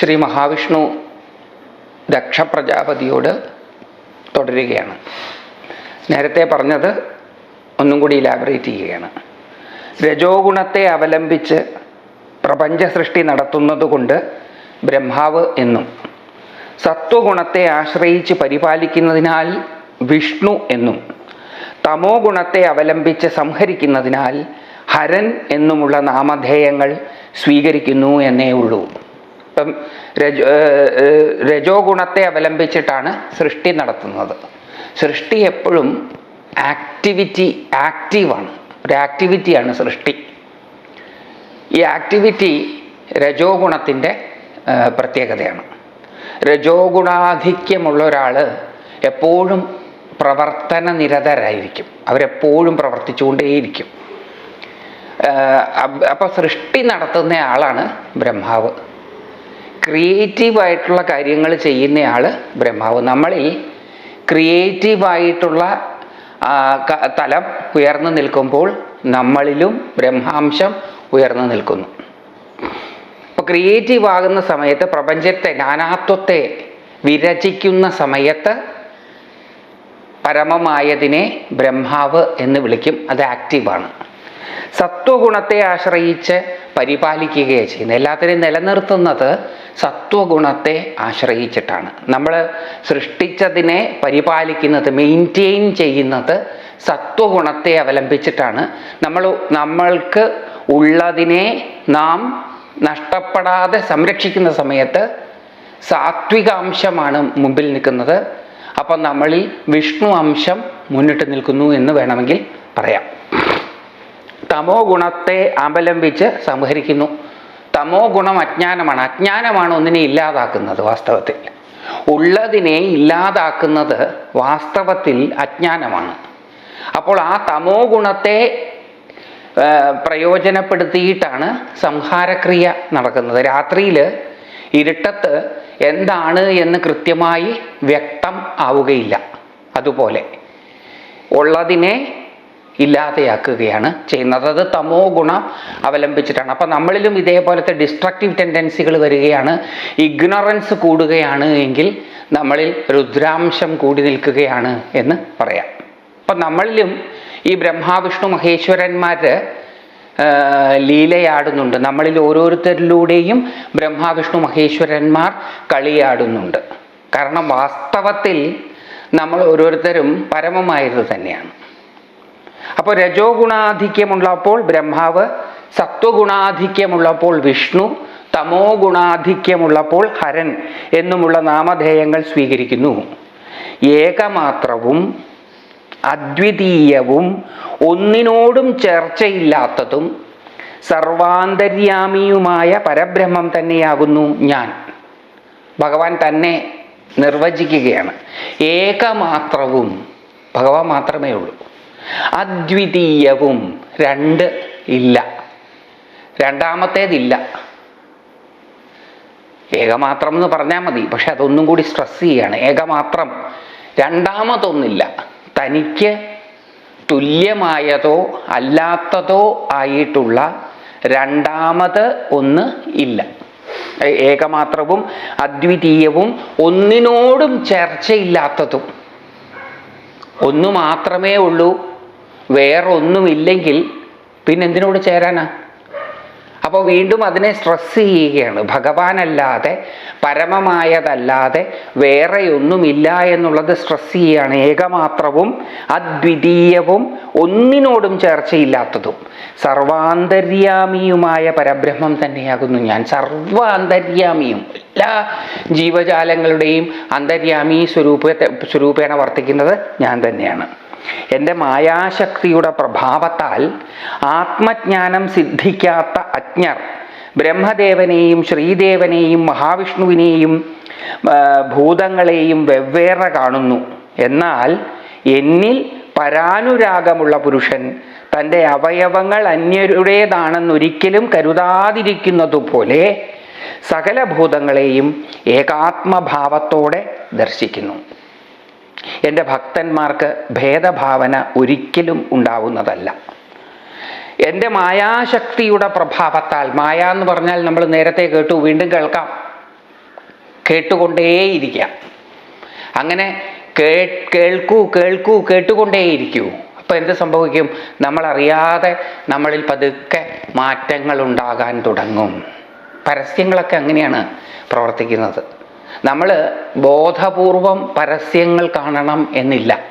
ശ്രീ മഹാവിഷ്ണു ദക്ഷ പ്രജാപതിയോട് തുടരുകയാണ്. നേരത്തെ പറഞ്ഞത് ഒന്നും കൂടി ഇലാബറേറ്റ് ചെയ്യുകയാണ്. രജോ ഗുണത്തെ അവലംബിച്ച് പ്രപഞ്ച സൃഷ്ടി നടത്തുന്നത് കൊണ്ട് ബ്രഹ്മാവ് എന്നും സത്വഗുണത്തെ ആശ്രയിച്ച് പരിപാലിക്കുന്നതിനാൽ വിഷ്ണു എന്നും തമോ ഗുണത്തെ അവലംബിച്ച് സംഹരിക്കുന്നതിനാൽ ഹരൻ എന്നുമുള്ള നാമധേയങ്ങൾ സ്വീകരിക്കുന്നു എന്നേ ഉള്ളൂ. ഇപ്പം രജോ രജോ ഗുണത്തെ അവലംബിച്ചിട്ടാണ് സൃഷ്ടി നടത്തുന്നത്. സൃഷ്ടി എപ്പോഴും ആക്ടിവിറ്റി ആക്റ്റീവാണ് ഒരു ആക്ടിവിറ്റിയാണ് സൃഷ്ടി. ഈ ആക്ടിവിറ്റി രജോ ഗുണത്തിന്റെ പ്രത്യേകതയാണ്. രജോ ഗുണാധിക്യമുള്ള ഒരാൾ എപ്പോഴും പ്രവർത്തന നിരതരായിരിക്കും. അവരെപ്പോഴും പ്രവർത്തിച്ചുകൊണ്ടേയിരിക്കും. അപ്പോൾ സൃഷ്ടി നടത്തുന്ന ആളാണ് ബ്രഹ്മാവ്. ക്രിയേറ്റീവായിട്ടുള്ള കാര്യങ്ങൾ ചെയ്യുന്നയാൾ ബ്രഹ്മാവ്. നമ്മളിൽ ക്രിയേറ്റീവായിട്ടുള്ള തലം ഉയർന്നു നിൽക്കുമ്പോൾ നമ്മളിലും ബ്രഹ്മാംശം ഉയർന്നു നിൽക്കുന്നു. അപ്പോൾ ക്രിയേറ്റീവ് ആകുന്ന സമയത്ത് പ്രപഞ്ചത്തെ നാനാത്വത്തെ വിരചിക്കുന്ന സമയത്ത് പരമമായതിനെ ബ്രഹ്മാവ് എന്ന് വിളിക്കും. അത് ആക്റ്റീവാണ്. സത്വഗുണത്തെ ആശ്രയിച്ച് പരിപാലിക്കുകയാണ് ചെയ്യുന്നത്. എല്ലാത്തിനെയും നിലനിർത്തുന്നത് സത്വഗുണത്തെ ആശ്രയിച്ചിട്ടാണ്. നമ്മൾ സൃഷ്ടിച്ചതിനെ പരിപാലിക്കുന്നത് മെയിന്റെയിൻ ചെയ്യുന്നത് സത്വഗുണത്തെ അവലംബിച്ചിട്ടാണ്. നമ്മൾ നമ്മൾക്ക് ഉള്ളതിനെ നാം നഷ്ടപ്പെടാതെ സംരക്ഷിക്കുന്ന സമയത്ത് സാത്വികാംശമാണ് മുമ്പിൽ നിൽക്കുന്നത്. അപ്പം നമ്മളിൽ വിഷ്ണു അംശം മുന്നിട്ട് നിൽക്കുന്നു എന്ന് വേണമെങ്കിൽ പറയാം. തമോ ഗുണത്തെ അവലംബിച്ച് സംഹരിക്കുന്നു. തമോ ഗുണം അജ്ഞാനമാണ്. അജ്ഞാനമാണ് ഒന്നിനെ ഇല്ലാതാക്കുന്നത് വാസ്തവത്തിൽ. ഉള്ളതിനെ ഇല്ലാതാക്കുന്നത് വാസ്തവത്തിൽ അജ്ഞാനമാണ്. അപ്പോൾ ആ തമോ ഗുണത്തെ പ്രയോജനപ്പെടുത്തിയിട്ടാണ് സംഹാരക്രിയ നടക്കുന്നത്. രാത്രിയിൽ ഇരുട്ടത്ത് എന്താണ് എന്ന് കൃത്യമായി വ്യക്തം ആവുകയില്ല. അതുപോലെ ഉള്ളതിനെ ഇല്ലാതെയാക്കുകയാണ് ചെയ്യുന്നത്. അത് തമോ ഗുണം അവലംബിച്ചിട്ടാണ്. അപ്പം നമ്മളിലും ഇതേപോലത്തെ ഡിസ്ട്രക്റ്റീവ് ടെൻഡൻസികൾ വരികയാണ്. ഇഗ്നറൻസ് കൂടുകയാണ് എങ്കിൽ നമ്മളിൽ രുദ്രാംശം കൂടി നിൽക്കുകയാണ് എന്ന് പറയാം. അപ്പം നമ്മളിലും ഈ ബ്രഹ്മാവിഷ്ണു മഹേശ്വരന്മാർ ലീലയാടുന്നുണ്ട്. നമ്മളിൽ ഓരോരുത്തരിലൂടെയും ബ്രഹ്മാവിഷ്ണു മഹേശ്വരന്മാർ കളിയാടുന്നുണ്ട്. കാരണം വാസ്തവത്തിൽ നമ്മൾ ഓരോരുത്തരും പരമമായത് തന്നെയാണ്. അപ്പോൾ രജോ ഗുണാധിക്യമുള്ളപ്പോൾ ബ്രഹ്മാവ് സത്വഗുണാധിക്യമുള്ളപ്പോൾ വിഷ്ണു തമോ ഗുണാധിക്യമുള്ളപ്പോൾ ഹരൻ എന്നുമുള്ള നാമധേയങ്ങൾ സ്വീകരിക്കുന്നു. ഏകമാത്രവും അദ്വിതീയവും ഒന്നിനോടും ചേർച്ചയില്ലാത്തതും സർവാന്തര്യാമിയുമായ പരബ്രഹ്മം തന്നെയാകുന്നു ഞാൻ. ഭഗവാൻ തന്നെ നിർവചിക്കുകയാണ്. ഏകമാത്രവും ഭഗവാൻ മാത്രമേ ഉള്ളൂ. അദ്വിതീയവും രണ്ട് ഇല്ല. രണ്ടാമത്തേതില്ല. ഏകമാത്രം എന്ന് പറഞ്ഞാൽ മതി. പക്ഷെ അതൊന്നും കൂടി സ്ട്രെസ് ചെയ്യാണ്. ഏകമാത്രം. രണ്ടാമതൊന്നില്ല. തനിക്ക് തുല്യമായതോ അല്ലാത്തതോ ആയിട്ടുള്ള രണ്ടാമത് ഒന്ന് ഇല്ല. ഏകമാത്രവും അദ്വിതീയവും ഒന്നിനോടും ചർച്ചയില്ലാത്തതും. ഒന്നു മാത്രമേ ഉള്ളൂ. വേറൊന്നുമില്ലെങ്കിൽ പിന്നെന്തിനോട് ചേരാനാ? അപ്പോൾ വീണ്ടും അതിനെ സ്ട്രെസ് ചെയ്യുകയാണ്. ഭഗവാനല്ലാതെ പരമമായതല്ലാതെ വേറെയൊന്നുമില്ല എന്നുള്ളത് സ്ട്രെസ് ചെയ്യുകയാണ്. ഏകമാത്രവും അദ്വിതീയവും ഒന്നിനോടും ചേർച്ചയില്ലാത്തതും. സർവാന്തര്യാമിയുമായ പരബ്രഹ്മം തന്നെയാകുന്നു ഞാൻ. സർവാന്തര്യാമിയും എല്ലാ ജീവജാലങ്ങളുടെയും അന്തര്യാമി സ്വരൂപത്തെ സ്വരൂപേണ വർത്തിക്കുന്നത് ഞാൻ തന്നെയാണ്. എന്റെ മായാശക്തിയുടെ പ്രഭാവത്താൽ ആത്മജ്ഞാനം സിദ്ധിക്കാത്ത അജ്ഞർ ബ്രഹ്മദേവനെയും ശ്രീദേവനെയും മഹാവിഷ്ണുവിനെയും ഭൂതങ്ങളെയും വെവ്വേറെ കാണുന്നു. എന്നാൽ എന്നിൽ പരാനുരാഗമുള്ള പുരുഷൻ തന്റെ അവയവങ്ങൾ അന്യരുടേതാണെന്നൊരിക്കലും കരുതാതിരിക്കുന്നതുപോലെ സകല ഭൂതങ്ങളെയും ഏകാത്മഭാവത്തോടെ ദർശിക്കുന്നു. എന്റെ ഭക്തന്മാർക്ക് ഭേദഭാവന ഒരിക്കലും ഉണ്ടാവുന്നതല്ല. എന്റെ മായാശക്തിയുടെ പ്രഭാവത്താൽ മായ എന്ന് പറഞ്ഞാൽ നമ്മൾ നേരത്തെ കേട്ടു വീണ്ടും കേൾക്കാം. കേട്ടുകൊണ്ടേയിരിക്കാം അങ്ങനെ കേ കേൾക്കൂ കേൾക്കൂ കേട്ടുകൊണ്ടേയിരിക്കൂ. അപ്പോൾ എന്ത് സംഭവിക്കും? നമ്മളറിയാതെ നമ്മളിൽ പതുക്കെ മാറ്റങ്ങൾ ഉണ്ടാകാൻ തുടങ്ങും. പരസ്യങ്ങളൊക്കെ അങ്ങനെയാണ് പ്രവർത്തിക്കുന്നത്. നമ്മൾ ബോധപൂർവം പരസ്യങ്ങൾ കാണണം എന്നില്ല.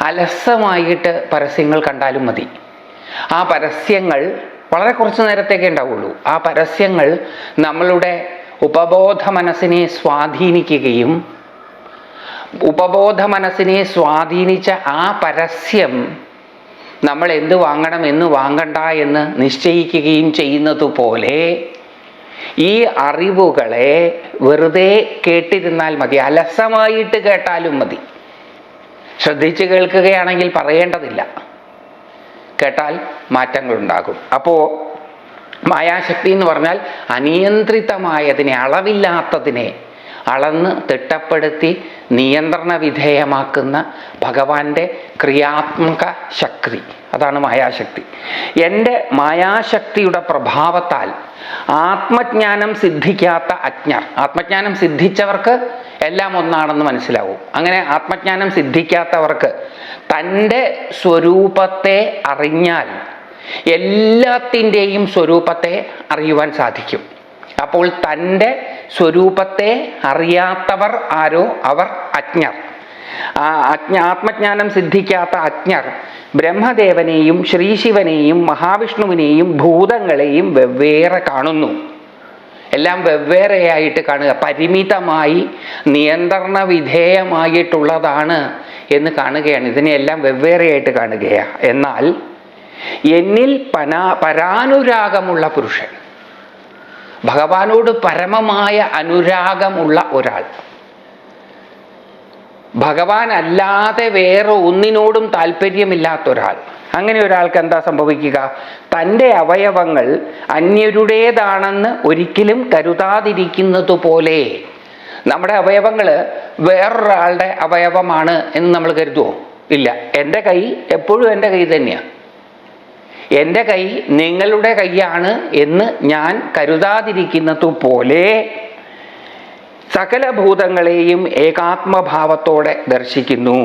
അലസമായിട്ട് പരസ്യങ്ങൾ കണ്ടാലും മതി. ആ പരസ്യങ്ങൾ വളരെ കുറച്ച് നേരത്തേക്കേ ഉണ്ടാവുള്ളൂ. ആ പരസ്യങ്ങൾ നമ്മളുടെ ഉപബോധ മനസ്സിനെ സ്വാധീനിക്കുകയും ഉപബോധ മനസ്സിനെ സ്വാധീനിച്ച ആ പരസ്യം നമ്മൾ എന്ത് വാങ്ങണം എന്ന് വാങ്ങണ്ട എന്ന് നിശ്ചയിക്കുകയും ചെയ്യുന്നത് പോലെ ഈ അറിവുകളെ വെറുതെ കേട്ടിരുന്നാൽ മതി അലസമായിട്ട് കേട്ടാലും മതി. ശ്രദ്ധിച്ച് കേൾക്കുകയാണെങ്കിൽ പറയേണ്ടതില്ല. കേട്ടാൽ മാറ്റങ്ങളുണ്ടാകും. അപ്പോൾ മായാശക്തി എന്ന് പറഞ്ഞാൽ അനിയന്ത്രിതമായതിനെ അളവില്ലാത്തതിനെ അളന്ന് തിട്ടപ്പെടുത്തി നിയന്ത്രണ വിധേയമാക്കുന്ന ഭഗവാന്റെ ക്രിയാത്മക ശക്തി. അതാണ് മായാശക്തി. എന്റെ മായാശക്തിയുടെ പ്രഭാവത്താൽ ആത്മജ്ഞാനം സിദ്ധിക്കാത്ത അജ്ഞർ. ആത്മജ്ഞാനം സിദ്ധിച്ചവർക്ക് എല്ലാം ഒന്നാണെന്ന് മനസ്സിലാവും. അങ്ങനെ ആത്മജ്ഞാനം സിദ്ധിക്കാത്തവർക്ക് തന്റെ സ്വരൂപത്തെ അറിഞ്ഞാൽ എല്ലാത്തിന്റെയും സ്വരൂപത്തെ അറിയുവാൻ സാധിക്കും. അപ്പോൾ തന്റെ സ്വരൂപത്തെ അറിയാത്തവർ ആരോ? അവർ അജ്ഞർ. ആ അജ്ഞ ആത്മജ്ഞാനം സിദ്ധിക്കാത്ത അജ്ഞർ ബ്രഹ്മദേവനെയും ശ്രീശിവനെയും മഹാവിഷ്ണുവിനെയും ഭൂതങ്ങളെയും വെവ്വേറെ കാണുന്നു. എല്ലാം വെവ്വേറെയായിട്ട് കാണുക. പരിമിതമായി നിയന്ത്രണ വിധേയമായിട്ടുള്ളതാണ് എന്ന് കാണുകയാണ്. ഇതിനെല്ലാം വെവ്വേറെയായിട്ട് കാണുകയാണ് എന്നാൽ എന്നിൽ പനാ പരാനുരാഗമുള്ള പുരുഷൻ ഭഗവാനോട് പരമമായ അനുരാഗമുള്ള ഒരാൾ ഭഗവാൻ അല്ലാതെ വേറെ ഒന്നിനോടും താല്പര്യമില്ലാത്ത ഒരാൾ അങ്ങനെ ഒരാൾക്ക് എന്താ സംഭവിക്കുക? തന്റെ അവയവങ്ങൾ അന്യരുടേതാണെന്ന് ഒരിക്കലും കരുതാതിരിക്കുന്നത് പോലെ. നമ്മുടെ അവയവങ്ങൾ വേറൊരാളുടെ അവയവമാണ് എന്ന് നമ്മൾ കരുതുമോ ഇല്ല. എന്റെ കൈ എപ്പോഴും എന്റെ കൈ തന്നെയാണ് എന്റെ കൈ നിങ്ങളുടെ കൈയാണ് എന്ന് ഞാൻ കരുതാതിരിക്കുന്നത് പോലെ സകല ഭൂതങ്ങളെയും ഏകാത്മഭാവത്തോടെ ദർശിക്കുന്നു.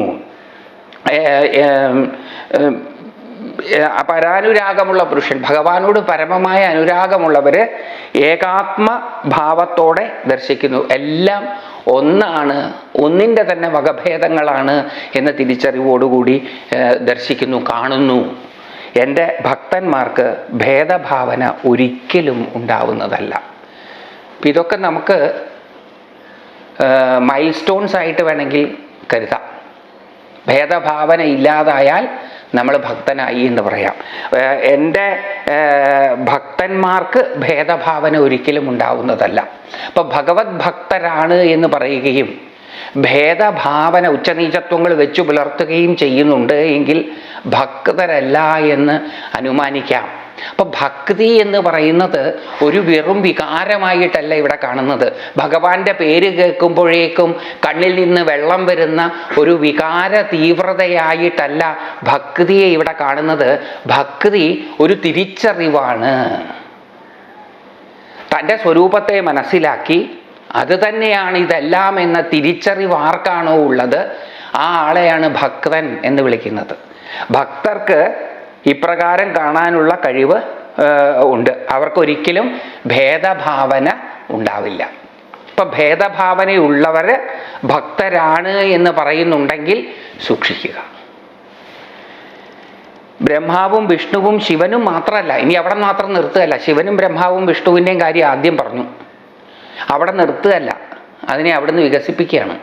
പരാനുരാഗമുള്ള പുരുഷൻ ഭഗവാനോട് പരമമായ അനുരാഗമുള്ളവർ ഏകാത്മ ഭാവത്തോടെ ദർശിക്കുന്നു. എല്ലാം ഒന്നാണ് ഒന്നിന്റെ തന്നെ വകഭേദങ്ങളാണ് എന്ന തിരിച്ചറിവോടുകൂടി ദർശിക്കുന്നു കാണുന്നു. എന്റെ ഭക്തന്മാർക്ക് ഭേദഭാവന ഒരിക്കലും ഉണ്ടാവുന്നതല്ല. ഇതൊക്കെ നമുക്ക് മൈൽ സ്റ്റോൺസ് ആയിട്ട് വേണമെങ്കിൽ കരുതാം. ഭേദഭാവന ഇല്ലാതായാൽ നമ്മൾ ഭക്തനായി എന്ന് പറയാം. എന്റെ ഭക്തന്മാർക്ക് ഭേദഭാവന ഒരിക്കലും ഉണ്ടാവുന്നതല്ല. അപ്പോൾ ഭഗവത് ഭക്തരാണ് എന്ന് പറയുകയും ഭേദഭാവന ഉച്ചനീചത്വങ്ങൾ വെച്ചു പുലർത്തുകയും ചെയ്യുന്നുണ്ട് എങ്കിൽ ഭക്തരല്ല എന്ന് അനുമാനിക്കാം. അപ്പൊ ഭക്തി എന്ന് പറയുന്നത് ഒരു വെറും വികാരമായിട്ടല്ല ഇവിടെ കാണുന്നത്. ഭഗവാന്റെ പേര് കേൾക്കുമ്പോഴേക്കും കണ്ണിൽ നിന്ന് വെള്ളം വരുന്ന ഒരു വികാര തീവ്രതയായിട്ടല്ല ഭക്തിയെ ഇവിടെ കാണുന്നത്. ഭക്തി ഒരു തിരിച്ചറിവാണ്. തന്റെ സ്വരൂപത്തെ മനസ്സിലാക്കി അത് തന്നെയാണ് ഇതെല്ലാം എന്ന തിരിച്ചറിവ് ആർക്കാണോ ഉള്ളത്? ആ ആളെയാണ് ഭക്തൻ എന്ന് വിളിക്കുന്നത്. ഭക്തർക്ക് ഇപ്രകാരം കാണാനുള്ള കഴിവ് ഉണ്ട്. അവർക്കൊരിക്കലും ഭേദഭാവന ഉണ്ടാവില്ല. ഇപ്പൊ ഭേദഭാവനയുള്ളവർ ഭക്തരാണ് എന്ന് പറയുന്നുണ്ടെങ്കിൽ സൂക്ഷിക്കുക. ബ്രഹ്മാവും വിഷ്ണുവും ശിവനും മാത്രമല്ല ഇനി അവിടെ മാത്രം നിർത്തുകയല്ല. ശിവനും ബ്രഹ്മാവും വിഷ്ണുവിന്റെയും കാര്യം ആദ്യം പറഞ്ഞു. അവിടെ നിർത്തുകയല്ല അതിനെ അവിടുന്ന് വികസിപ്പിക്കുകയാണ്.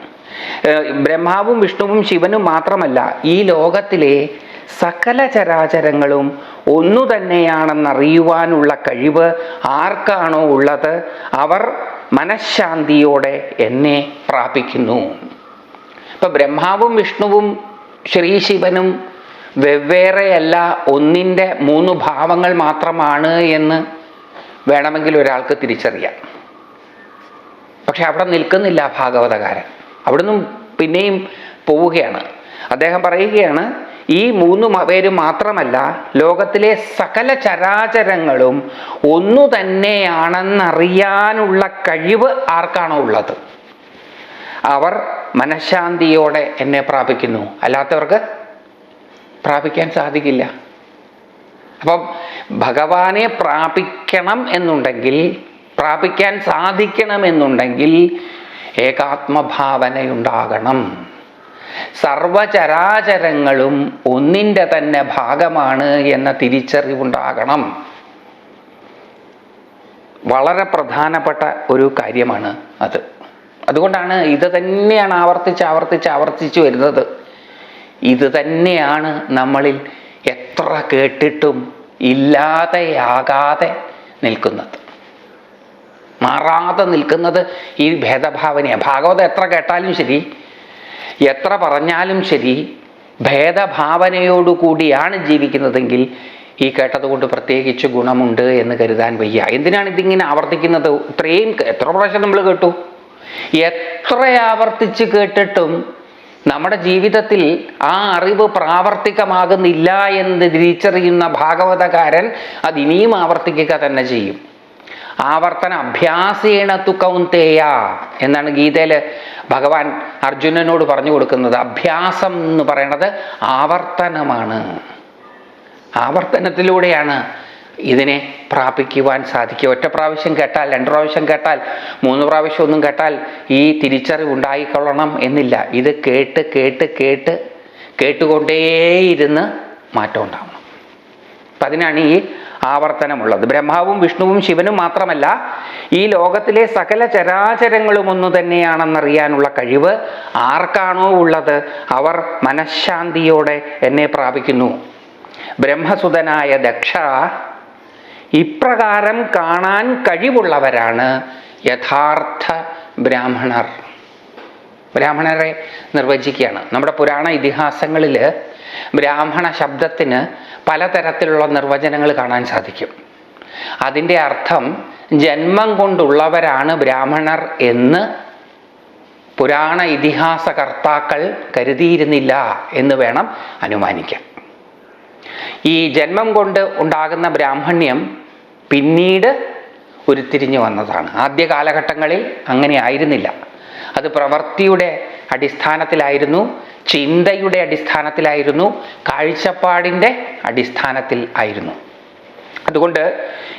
ബ്രഹ്മാവും വിഷ്ണുവും ശിവനും മാത്രമല്ല ഈ ലോകത്തിലെ സകല ചരാചരങ്ങളും ഒന്നു തന്നെയാണെന്നറിയുവാനുള്ള കഴിവ് ആർക്കാണോ ഉള്ളത്? അവർ മനഃശാന്തിയോടെ എന്നെ പ്രാപിക്കുന്നു. ഇപ്പം ബ്രഹ്മാവും വിഷ്ണുവും ശ്രീ ശിവനും വെവ്വേറെയല്ല ഒന്നിന്റെ മൂന്ന് ഭാവങ്ങൾ മാത്രമാണ് എന്ന് വേണമെങ്കിൽ ഒരാൾക്ക് തിരിച്ചറിയാം. പക്ഷെ അവിടെ നിൽക്കുന്നില്ല ഭാഗവതകാരൻ. അവിടുന്ന് പിന്നെയും പോവുകയാണ്. അദ്ദേഹം പറയുകയാണ് ഈ മൂന്ന് പേര് മാത്രമല്ല ലോകത്തിലെ സകല ചരാചരങ്ങളും ഒന്നു തന്നെയാണെന്നറിയാനുള്ള കഴിവ് ആർക്കാണോ ഉള്ളത്? അവർ മനഃശാന്തിയോടെ എന്നെ പ്രാപിക്കുന്നു. അല്ലാത്തവർക്ക് പ്രാപിക്കാൻ സാധിക്കില്ല. അപ്പം ഭഗവാനെ പ്രാപിക്കണം എന്നുണ്ടെങ്കിൽ പ്രാപിക്കാൻ സാധിക്കണം എന്നുണ്ടെങ്കിൽ ഏകാത്മഭാവനയുണ്ടാകണം. സർവചരാചരങ്ങളും ഒന്നിന്റെ തന്നെ ഭാഗമാണ് എന്ന തിരിച്ചറിവുണ്ടാകണം. വളരെ പ്രധാനപ്പെട്ട ഒരു കാര്യമാണ് അത്. അതുകൊണ്ടാണ് ഇത് തന്നെയാണ് ആവർത്തിച്ച് ആവർത്തിച്ച് ആവർത്തിച്ച് വരുന്നത്. ഇത് തന്നെയാണ് നമ്മളിൽ എത്ര കേട്ടിട്ടും ഇല്ലാതെയാകാതെ നിൽക്കുന്നത്. മാറാതെ നിൽക്കുന്നത് ഈ ഭേദഭാവനയാണ്. ഭാഗവതം എത്ര കേട്ടാലും ശരി എത്ര പറഞ്ഞാലും ശരി ഭേദഭാവനയോടുകൂടിയാണ് ജീവിക്കുന്നതെങ്കിൽ ഈ കേട്ടതുകൊണ്ട് പ്രത്യേകിച്ച് ഗുണമുണ്ട് എന്ന് കരുതാൻ വയ്യ. എന്തിനാണ് ഇതിങ്ങനെ ആവർത്തിക്കുന്നത്? ഇത്രയും എത്ര പ്രാവശ്യം നമ്മൾ കേട്ടു? എത്ര ആവർത്തിച്ച് കേട്ടിട്ടും നമ്മുടെ ജീവിതത്തിൽ ആ അറിവ് പ്രാവർത്തികമാകുന്നില്ല എന്ന് തിരിച്ചറിയുന്ന ഭാഗവതകാരൻ അത് ഇനിയും ആവർത്തിക്കുക തന്നെ ചെയ്യും. ആവർത്തന അഭ്യാസേണ തു കൗന്തേയ എന്നാണ് ഗീതയിൽ ഭഗവാൻ അർജുനനോട് പറഞ്ഞു കൊടുക്കുന്നത്. അഭ്യാസം എന്ന് പറയണത് ആവർത്തനമാണ്. ആവർത്തനത്തിലൂടെയാണ് ഇതിനെ പ്രാപിക്കുവാൻ സാധിക്കുക. ഒറ്റ പ്രാവശ്യം കേട്ടാൽ രണ്ട് പ്രാവശ്യം കേട്ടാൽ മൂന്ന് പ്രാവശ്യം ഒന്നും കേട്ടാൽ ഈ തിരിച്ചറിവ് ഉണ്ടായിക്കൊള്ളണം എന്നില്ല. ഇത് കേട്ട് കേട്ട് കേട്ട് കേട്ടുകൊണ്ടേയിരുന്ന് മാറ്റം ഉണ്ടാവണം. അപ്പം അതിനാണ് ഈ ആവർത്തനമുള്ളത്. ബ്രഹ്മാവും വിഷ്ണുവും ശിവനും മാത്രമല്ല ഈ ലോകത്തിലെ സകല ചരാചരങ്ങളും ഒന്നു തന്നെയാണെന്നറിയാനുള്ള കഴിവ് ആർക്കാണോ ഉള്ളത്? അവർ മനഃശാന്തിയോടെ എന്നെ പ്രാപിക്കുന്നു. ബ്രഹ്മസുതനായ ദക്ഷ ഇപ്രകാരം കാണാൻ കഴിവുള്ളവരാണ് യഥാർത്ഥ ബ്രാഹ്മണർ. ബ്രാഹ്മണരെ നിർവചിക്കുകയാണ്. നമ്മുടെ പുരാണ ഇതിഹാസങ്ങളിൽ ബ്രാഹ്മണ ശബ്ദത്തിന് പലതരത്തിലുള്ള നിർവചനങ്ങൾ കാണാൻ സാധിക്കും. അതിന്റെ അർത്ഥം ജന്മം കൊണ്ടുള്ളവരാണ് ബ്രാഹ്മണർ എന്ന് പുരാണ ഇതിഹാസകർത്താക്കൾ കരുതിയിരുന്നില്ല എന്ന് വേണം അനുമാനിക്കാൻ. ഈ ജന്മം കൊണ്ട് ഉണ്ടാകുന്ന ബ്രാഹ്മണ്യം പിന്നീട് ഉരുത്തിരിഞ്ഞു വന്നതാണ്. ആദ്യ കാലഘട്ടങ്ങളിൽ അങ്ങനെ ആയിരുന്നില്ല. അത് പ്രവൃത്തിയുടെ അടിസ്ഥാനത്തിലായിരുന്നു ചിന്തയുടെ അടിസ്ഥാനത്തിലായിരുന്നു കാഴ്ചപ്പാടിന്റെ അടിസ്ഥാനത്തിൽ ആയിരുന്നു. അതുകൊണ്ട്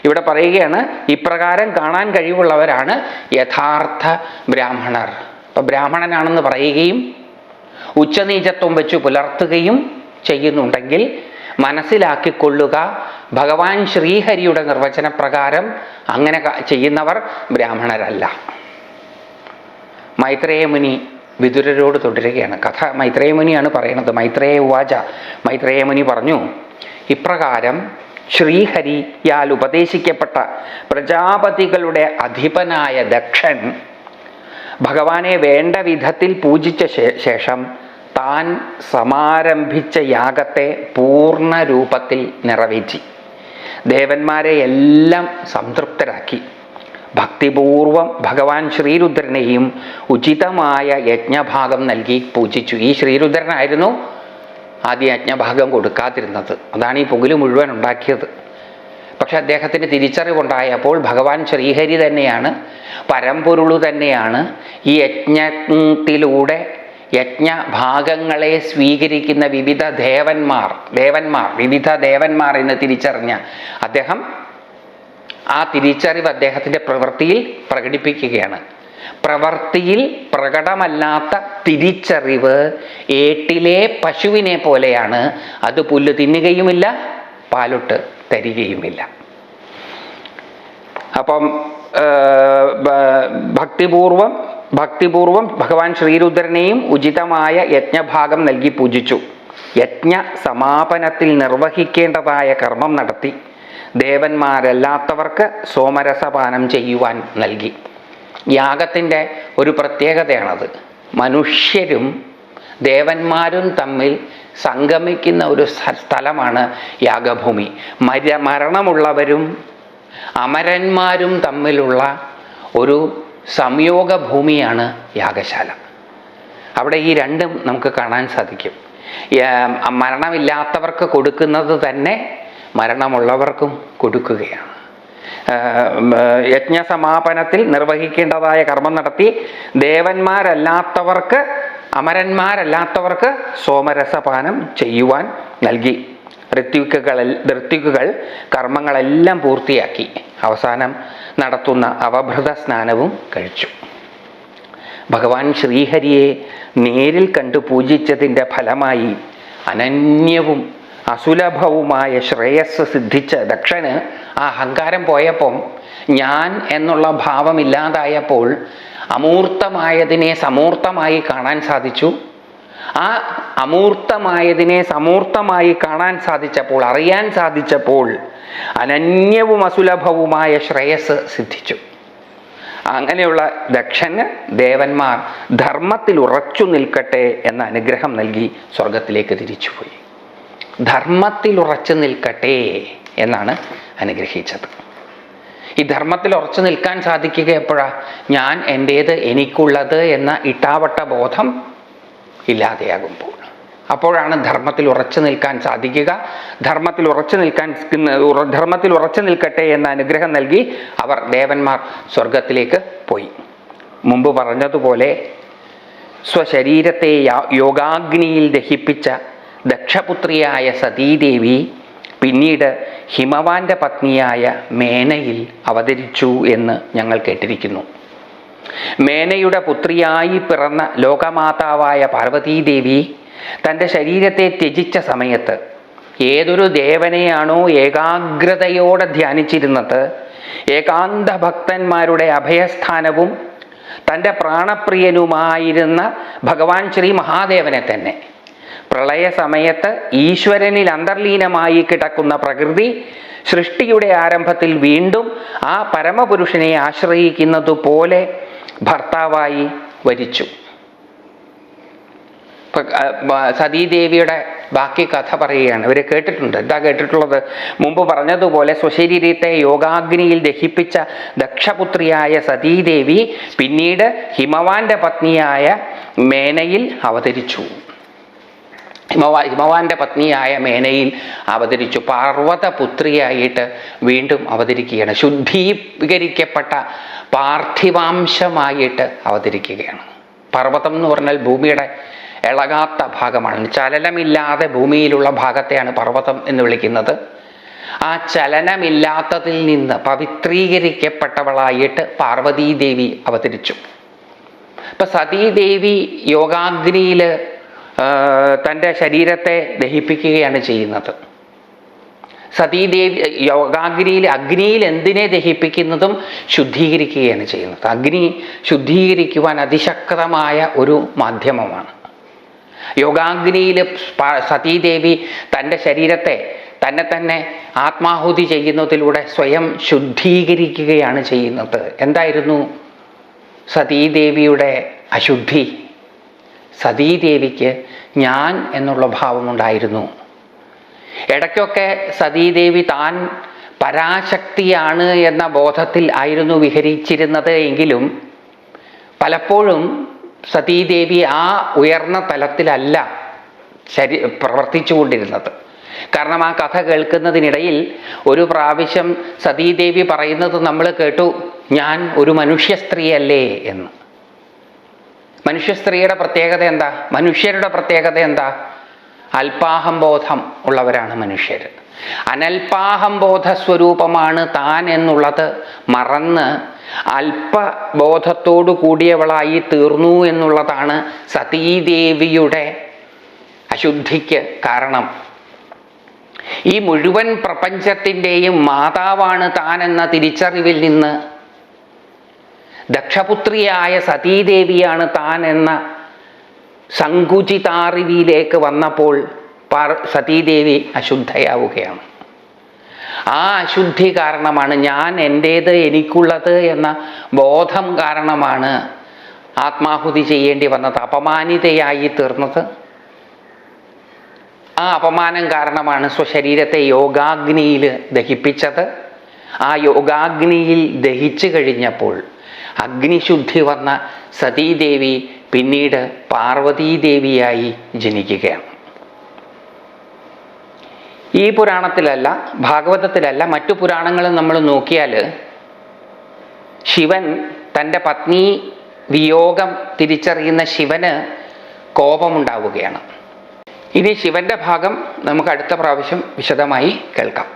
ഇവിടെ പറയുകയാണ് ഇപ്രകാരം കാണാൻ കഴിവുള്ളവരാണ് യഥാർത്ഥ ബ്രാഹ്മണർ. അപ്പോൾ ബ്രാഹ്മണനാണെന്ന് പറയുകയും ഉച്ചനീചത്വം വെച്ച് പുലർത്തുകയും ചെയ്യുന്നുണ്ടെങ്കിൽ മനസ്സിലാക്കിക്കൊള്ളുക ഭഗവാൻ ശ്രീഹരിയുടെ നിർവചനപ്രകാരം അങ്ങനെ ചെയ്യുന്നവർ ബ്രാഹ്മണരല്ല. മൈത്രേയ മുനി വിതുരരോട് തുടരുകയാണ്. കഥ മൈത്രേയമുനിയാണ് പറയുന്നത്. മൈത്രേയ ഉവാച മൈത്രേയമുനി പറഞ്ഞു ഇപ്രകാരം ശ്രീഹരിയാൽ ഉപദേശിക്കപ്പെട്ട പ്രജാപതികളുടെ അധിപനായ ദക്ഷൻ ഭഗവാനെ വേണ്ട വിധത്തിൽ പൂജിച്ച ശേഷം താൻ സമാരംഭിച്ച യാഗത്തെ പൂർണ രൂപത്തിൽ നിറവേറ്റി. ദേവന്മാരെ എല്ലാം സംതൃപ്തരാക്കി. ഭക്തിപൂർവം ഭഗവാൻ ശ്രീരുദ്രനെയും ഉചിതമായ യജ്ഞഭാഗം നൽകി പൂജിച്ചു. ഈ ശ്രീരുദ്രനായിരുന്നു ആദ്യ യജ്ഞഭാഗം കൊടുക്കാതിരുന്നത്. അതാണ് ഈ പുകിൽ മുഴുവൻ ഉണ്ടാക്കിയത്. പക്ഷെ അദ്ദേഹത്തിന് തിരിച്ചറിവുണ്ടായപ്പോൾ ഭഗവാൻ ശ്രീഹരി തന്നെയാണ് പരമ്പൊരുളു തന്നെയാണ് ഈ യജ്ഞത്തിലൂടെ യജ്ഞഭാഗങ്ങളെ സ്വീകരിക്കുന്ന വിവിധ ദേവന്മാർ ദേവന്മാർ വിവിധ ദേവന്മാർ എന്ന് തിരിച്ചറിഞ്ഞ അദ്ദേഹം ആ തിരിച്ചറിവ് അദ്ദേഹത്തിന്റെ പ്രവൃത്തിയിൽ പ്രകടിപ്പിക്കുകയാണ്. പ്രവൃത്തിയിൽ പ്രകടമല്ലാത്ത തിരിച്ചറിവ് ഏട്ടിലെ പശുവിനെ പോലെയാണ്. അത് പുല്ല് തിന്നുകയുമില്ല പാലൊട്ട് തരികയുമില്ല. അപ്പം ഭക്തിപൂർവം ഭക്തിപൂർവം ഭഗവാൻ ശ്രീരുദ്രനെയും ഉചിതമായ യജ്ഞഭാഗം നൽകി പൂജിച്ചു. യജ്ഞ സമാപനത്തിൽ നിർവഹിക്കേണ്ടതായ കർമ്മം നടത്തി. ദേവന്മാരല്ലാത്തവർക്ക് സോമരസപാനം ചെയ്യുവാൻ നൽകി. യാഗത്തിന്റെ ഒരു പ്രത്യേകതയാണത്. മനുഷ്യരും ദേവന്മാരും തമ്മിൽ സംഗമിക്കുന്ന ഒരു സ്ഥലമാണ് യാഗഭൂമി. മര മരണമുള്ളവരും അമരന്മാരും തമ്മിലുള്ള ഒരു സംയോഗ ഭൂമിയാണ് യാഗശാല. അവിടെ ഈ രണ്ടും നമുക്ക് കാണാൻ സാധിക്കും. മരണമില്ലാത്തവർക്ക് കൊടുക്കുന്നത് തന്നെ മരണമുള്ളവർക്കും കൊടുക്കുകയാണ്. യജ്ഞസമാപനത്തിൽ നിർവഹിക്കേണ്ടതായ കർമ്മം നടത്തി ദേവന്മാരല്ലാത്തവർക്ക് അമരന്മാരല്ലാത്തവർക്ക് സോമരസപാനം ചെയ്യുവാൻ നൽകി. ഋത്വിക്കുകളിൽ ഋത്വിക്കുകൾ കർമ്മങ്ങളെല്ലാം പൂർത്തിയാക്കി. അവസാനം നടത്തുന്ന അവഭൃത സ്നാനവും കഴിച്ചു. ഭഗവാൻ ശ്രീഹരിയെ നേരിൽ കണ്ടു പൂജിച്ചതിന്റെ ഫലമായി അനന്യവും അസുലഭവുമായ ശ്രേയസ് സിദ്ധിച്ച ദക്ഷന് ആ അഹങ്കാരം പോയപ്പം ഞാൻ എന്നുള്ള ഭാവമില്ലാതായപ്പോൾ അമൂർത്തമായതിനെ സമൂർത്തമായി കാണാൻ സാധിച്ചു. ആ അമൂർത്തമായതിനെ സമൂർത്തമായി കാണാൻ സാധിച്ചപ്പോൾ അറിയാൻ സാധിച്ചപ്പോൾ അനന്യവും അസുലഭവുമായ ശ്രേയസ് സിദ്ധിച്ചു. അങ്ങനെയുള്ള ദക്ഷന് ദേവന്മാർ ധർമ്മത്തിൽ ഉറച്ചു നിൽക്കട്ടെ എന്ന അനുഗ്രഹം നൽകി സ്വർഗത്തിലേക്ക് തിരിച്ചുപോയി. ധർമ്മത്തിൽ ഉറച്ചു നിൽക്കട്ടെ എന്നാണ് അനുഗ്രഹിച്ചത്. ഈ ധർമ്മത്തിൽ ഉറച്ചു നിൽക്കാൻ സാധിക്കുക എപ്പോഴാ? ഞാൻ എന്റേത് എനിക്കുള്ളത് എന്ന ഇട്ടാവട്ട ബോധം ഇല്ലാതെയാകുമ്പോൾ. അപ്പോഴാണ് ധർമ്മത്തിൽ ഉറച്ചു നിൽക്കാൻ സാധിക്കുക. ധർമ്മത്തിൽ ഉറച്ചു നിൽക്കാൻ ധർമ്മത്തിൽ ഉറച്ചു നിൽക്കട്ടെ എന്ന അനുഗ്രഹം നൽകി അവർ ദേവന്മാർ സ്വർഗത്തിലേക്ക് പോയി. മുമ്പ് പറഞ്ഞതുപോലെ സ്വശരീരത്തെ യോഗാഗ്നിയിൽ ദഹിപ്പിച്ച ദക്ഷപുത്രിയായ സതീദേവി പിന്നീട് ഹിമവാന്റെ പത്നിയായ മേനയിൽ അവതരിച്ചു എന്ന് ഞങ്ങൾ കേട്ടിരിക്കുന്നു. മേനയുടെ പുത്രിയായി പിറന്ന ലോകമാതാവായ പാർവതീദേവി തന്റെ ശരീരത്തെ ത്യജിച്ച സമയത്ത് ഏതൊരു ദേവനെയാണോ ഏകാഗ്രതയോടെ ധ്യാനിച്ചിരുന്നത് ഏകാന്ത ഭക്തന്മാരുടെ അഭയസ്ഥാനവും തന്റെ പ്രാണപ്രിയനുമായിരുന്ന ഭഗവാൻ ശ്രീ മഹാദേവനെ തന്നെ. പ്രളയ സമയത്ത് ഈശ്വരനിൽ അന്തർലീനമായി കിടക്കുന്ന പ്രകൃതി സൃഷ്ടിയുടെ ആരംഭത്തിൽ വീണ്ടും ആ പരമപുരുഷനെ ആശ്രയിക്കുന്നതുപോലെ ഭർത്താവായി വരിച്ചു. സതീദേവിയുടെ ബാക്കി കഥ പറയുകയാണ്. ഇവർ കേട്ടിട്ടുണ്ട്. എന്താ കേട്ടിട്ടുള്ളത്? മുമ്പ് പറഞ്ഞതുപോലെ സ്വശരീരത്തെ യോഗാഗ്നിയിൽ ദഹിപ്പിച്ച ദക്ഷപുത്രിയായ സതീദേവി പിന്നീട് ഹിമവാന്റെ പത്നിയായ മേനയിൽ അവതരിച്ചു. ഹിമവാ ഹിമവാന്റെ പത്നിയായ മേനയിൽ അവതരിച്ചു. പാർവതപുത്രിയായിട്ട് വീണ്ടും അവതരിക്കുകയാണ്. ശുദ്ധീകരിക്കപ്പെട്ട പാർത്ഥിവാംശമായിട്ട് അവതരിക്കുകയാണ്. പർവതം എന്ന് പറഞ്ഞാൽ ഭൂമിയുടെ ഇളകാത്ത ഭാഗമാണ്. ചലനമില്ലാതെ ഭൂമിയിലുള്ള ഭാഗത്തെയാണ് പർവതം എന്ന് വിളിക്കുന്നത്. ആ ചലനമില്ലാത്തതിൽ നിന്ന് പവിത്രീകരിക്കപ്പെട്ടവളായിട്ട് പാർവതീദേവി അവതരിച്ചു. ഇപ്പൊ സതീദേവി യോഗാഗ്നിയിൽ തന്റെ ശരീരത്തെ ദഹിപ്പിക്കുകയാണ് ചെയ്യുന്നത്. സതീദേവി യോഗാഗ്നിയിൽ അഗ്നിയിൽ എന്തിനെ ദഹിപ്പിക്കുന്നതും ശുദ്ധീകരിക്കുകയാണ് ചെയ്യുന്നത്. അഗ്നി ശുദ്ധീകരിക്കുവാൻ അതിശക്തമായ ഒരു മാധ്യമമാണ്. യോഗാഗ്നിയിൽ സതീദേവി തന്റെ ശരീരത്തെ തന്നെ തന്നെ ആത്മാഹുതി ചെയ്യുന്നതിലൂടെ സ്വയം ശുദ്ധീകരിക്കുകയാണ് ചെയ്യുന്നത്. എന്തായിരുന്നു? സതീദേവിയുടെ അശുദ്ധി. സതീദേവിക്ക് ഞാൻ എന്നുള്ള ഭാവമുണ്ടായിരുന്നു. ഇടയ്ക്കൊക്കെ സതീദേവി താൻ പരാശക്തിയാണ് എന്ന ബോധത്തിൽ ആയിരുന്നു വിഹരിച്ചിരുന്നത് എങ്കിലും പലപ്പോഴും സതീദേവി ആ ഉയർന്ന തലത്തിലല്ല ശരി പ്രവർത്തിച്ചുകൊണ്ടിരുന്നത്. കാരണം ആ കഥ കേൾക്കുന്നതിനിടയിൽ ഒരു പ്രാവശ്യം സതീദേവി പറയുന്നത് നമ്മൾ കേട്ടു ഞാൻ ഒരു മനുഷ്യ സ്ത്രീയല്ലേ എന്ന്. മനുഷ്യ സ്ത്രീയുടെ പ്രത്യേകത എന്താ? മനുഷ്യരുടെ പ്രത്യേകത എന്താ? അല്പാഹംബോധം ഉള്ളവരാണ് മനുഷ്യർ അനൽപാഹംബോധ സ്വരൂപമാണ് താൻ എന്നുള്ളത് മറന്ന് അല്പബോധത്തോടു കൂടിയവളായി തീർന്നു എന്നുള്ളതാണ് സതീദേവിയുടെ അശുദ്ധിക്ക് കാരണം. ഈ മുഴുവൻ പ്രപഞ്ചത്തിന്റെയും മാതാവാണ് താൻ എന്ന തിരിച്ചറിവിൽ നിന്ന് ദക്ഷപുത്രിയായ സതീദേവിയാണ് താൻ എന്ന സങ്കുചിതാറിവിയിലേക്ക് വന്നപ്പോൾ സതീദേവി അശുദ്ധയാവുകയാണ്. ആ അശുദ്ധി കാരണമാണ് ഞാൻ എന്റേത് എനിക്കുള്ളത് എന്ന ബോധം കാരണമാണ് ആത്മാഹുതി ചെയ്യേണ്ടി വന്നത് അപമാനിതയായി തീർന്നത്. ആ അപമാനം കാരണമാണ് സ്വശരീരത്തെ യോഗാഗ്നിയിൽ ദഹിപ്പിച്ചത്. ആ യോഗാഗ്നിയിൽ ദഹിച്ചു കഴിഞ്ഞപ്പോൾ അഗ്നിശുദ്ധി വന്ന സതീദേവി പിന്നീട് പാർവതീദേവിയായി ജനിക്കുകയാണ്. ഈ പുരാണത്തിലല്ല ഭാഗവതത്തിലല്ല മറ്റു പുരാണങ്ങളും നമ്മൾ നോക്കിയാൽ ശിവൻ തന്റെ പത്നി വിയോഗം തിരിച്ചറിയുന്ന ശിവന് കോപമുണ്ടാവുകയാണ്. ഇനി ശിവന്റെ ഭാഗം നമുക്ക് അടുത്ത പ്രാവശ്യം വിശദമായി കേൾക്കാം.